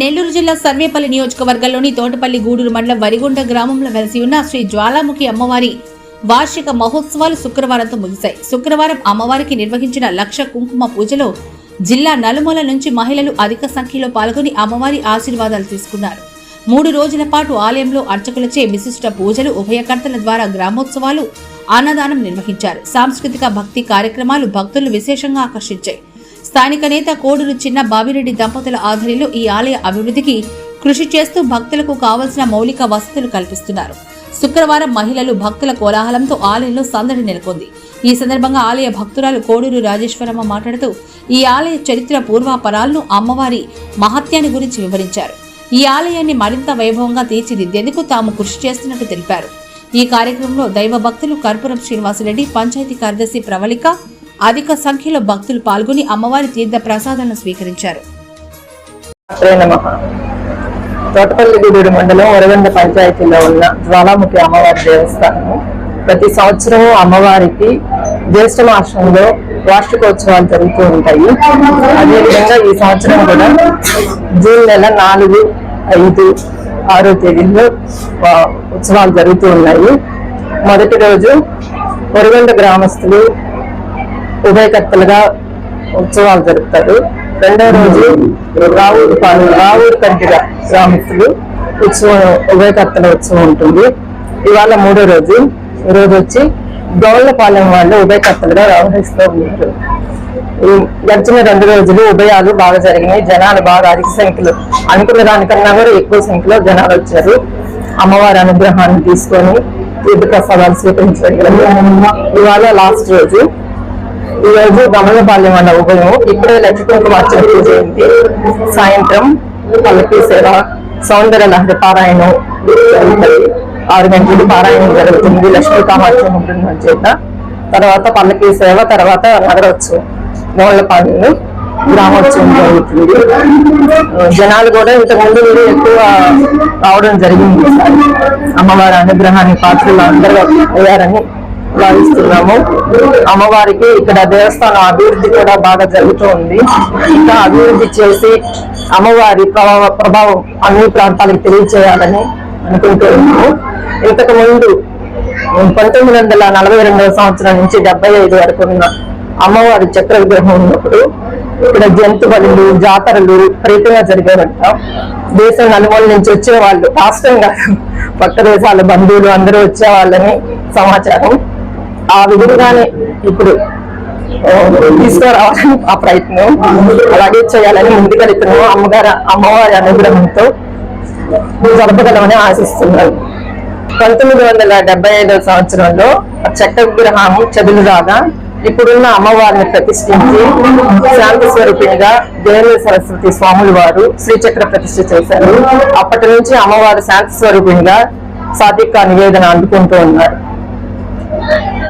నెల్లూరు జిల్లా సర్వేపల్లి నియోజకవర్గంలోని తోటపల్లి గూడూరు మండలం వరిగుంట గ్రామంలో వెలసి ఉన్న శ్రీ జ్వాలాముఖి అమ్మవారి వార్షిక మహోత్సవాలు శుక్రవారంతో ముగిశాయి. శుక్రవారం అమ్మవారికి నిర్వహించిన లక్ష కుంకుమ పూజలో జిల్లా నలుమూల నుంచి మహిళలు అధిక సంఖ్యలో పాల్గొని అమ్మవారి ఆశీర్వాదాలు తీసుకున్నారు. మూడు రోజుల పాటు ఆలయంలో అర్చకులచే విశిష్ట పూజలు ఉభయకర్తల ద్వారా గ్రామోత్సవాలు అన్నదానం నిర్వహించారు. సాంస్కృతిక భక్తి కార్యక్రమాలు భక్తులు విశేషంగా ఆకర్షించాయి. స్థానిక నేత కోడూరు చిన్న బాబిరెడ్డి దంపతుల ఆధ్వర్యంలో ఈ ఆలయ అభివృద్ధికి కృషి చేస్తూ భక్తులకు కావలసిన మౌలిక వసతులు కల్పిస్తున్నారు. శుక్రవారం మహిళలు భక్తుల కోలాహలంతో ఆలయంలో సందడి నెలకొంది. ఈ సందర్భంగా ఆలయ భక్తురాలు కోడూరు రాజేశ్వరమ్మ మాట్లాడుతూ ఈ ఆలయ చరిత్ర పూర్వాపరాలను అమ్మవారి మహత్యాన్ని గురించి వివరించారు. ఈ ఆలయాన్ని మరింత వైభవంగా తీర్చిదిద్దేందుకు తాము కృషి చేస్తున్నట్టు తెలిపారు. ఈ కార్యక్రమంలో దైవ భక్తులు కర్పూరం శ్రీనివాసరెడ్డి పంచాయతీ కార్యదర్శి ప్రవళిక అధిక సంఖ్యలో భక్తులు పాల్గొని అమ్మవారి తీర్థ ప్రసాదాలను స్వీకరించారు. తోటపల్లి మండలం వరగండ పంచాయతీలో ఉన్న జ్వాలాముఖి అమ్మవారి దేవస్థానము. ప్రతి సంవత్సరము అమ్మవారికి జ్యేష్ఠ మాసంలో వార్షికోత్సవాలు జరుగుతూ ఉంటాయి. అదేవిధంగా ఈ సంవత్సరం కూడా జూన్ నెల నాలుగు ఐదు ఆరో తేదీల్లో ఉత్సవాలు జరుగుతూ ఉన్నాయి. మొదటి రోజు వరగండ గ్రామస్తులు ఉభయకర్తలుగా ఉత్సవాలు జరుపుతారు. రెండో రోజు రావుడి పాలు రావుడి కంటిగా గ్రామస్తులు ఉత్సవం ఉభయకర్తల ఉత్సవం ఉంటుంది. ఇవాళ మూడో రోజు. ఈరోజు వచ్చి గౌళ్ళపాలెం వాళ్ళు ఉభయకర్తలుగా వ్యవహరిస్తూ ఉన్నారు. ఈ గడిచిన రెండు రోజులు ఉభయాలు బాగా జరిగినాయి. జనాలు బాగా అధిక సంఖ్యలో అనుకున్న దానికన్నా కూడా ఎక్కువ సంఖ్యలో జనాలు వచ్చారు. అమ్మవారి అనుగ్రహాన్ని తీసుకొని తీర్థ ప్రసాదాలు స్వీకరించడం ఇవాళ లాస్ట్ రోజు. ఈ రోజు గమనపాలెం అన్న ఉభయం ఇప్పుడే లక్ష్మీ పూజ జయంతి. సాయంత్రం పల్లకి సేవ సౌందర్య లహరి పారాయణం జరుగుతుంది. ఆరు గంటలకు పారాయణం జరుగుతుంది. లక్ష్మీ కామాక్షి ఉంటుంది చేత. తర్వాత పల్లకి సేవ తర్వాత నగరోత్సవం. మూలపాలెంలో గ్రామోత్సవం జరుగుతుంది. జనాలు కూడా ఇంతకుముందు మీరు ఎక్కువ రావడం జరిగింది. అమ్మవారి అనుగ్రహాన్ని పాత్రలు అందరూ అయ్యారని భావిస్తున్నాము అమ్మవారికి ఇక్కడ దేవస్థానం అభివృద్ధి కూడా బాగా జరుగుతూ ఉంది ఇంకా అభివృద్ధి చేసి అమ్మవారి ప్రభావ ప్రభావం అన్ని ప్రాంతాలకు తెలియజేయాలని అనుకుంటూ ఉన్నాము. ఇంతకు ముందు పంతొమ్మిది వందల నలభై రెండవ సంవత్సరం నుంచి డెబ్బై ఐదు వరకు ఉన్న అమ్మవారి చక్ర విగ్రహం ఉన్నప్పుడు ఇక్కడ జంతు బలులు జాతరలు విపరీతంగా జరిగేవంట. దేశం నలుమూల నుంచి వచ్చే వాళ్ళు రాష్ట్రం కాదు పక్క దేశాల బంధువులు అందరూ వచ్చేవాళ్ళని సమాచారం ఆ విధంగానే ఇప్పుడు ఆ, తీసుకురావాలని ఆ ప్రయత్నం. అలాగే చేయాలని ముందుకెళ్తున్నాము. అమ్మగారు అమ్మవారి అనుగ్రహంతో జరపగలమని ఆశిస్తున్నాను. పంతొమ్మిది వందల డెబ్బై ఐదవ సంవత్సరంలో చట్ట విగ్రహం చెదులు రాగా ఇప్పుడున్న అమ్మవారిని ప్రతిష్ఠించి శాంతి స్వరూపిణిగా దేవేంద్ర సరస్వతి స్వాములు వారు శ్రీచక్ర ప్రతిష్ఠ చేశారు. అప్పటి నుంచి అమ్మవారు శాంతి స్వరూపిణిగా సాత్విక నివేదన అందుకుంటూ ఉన్నారు.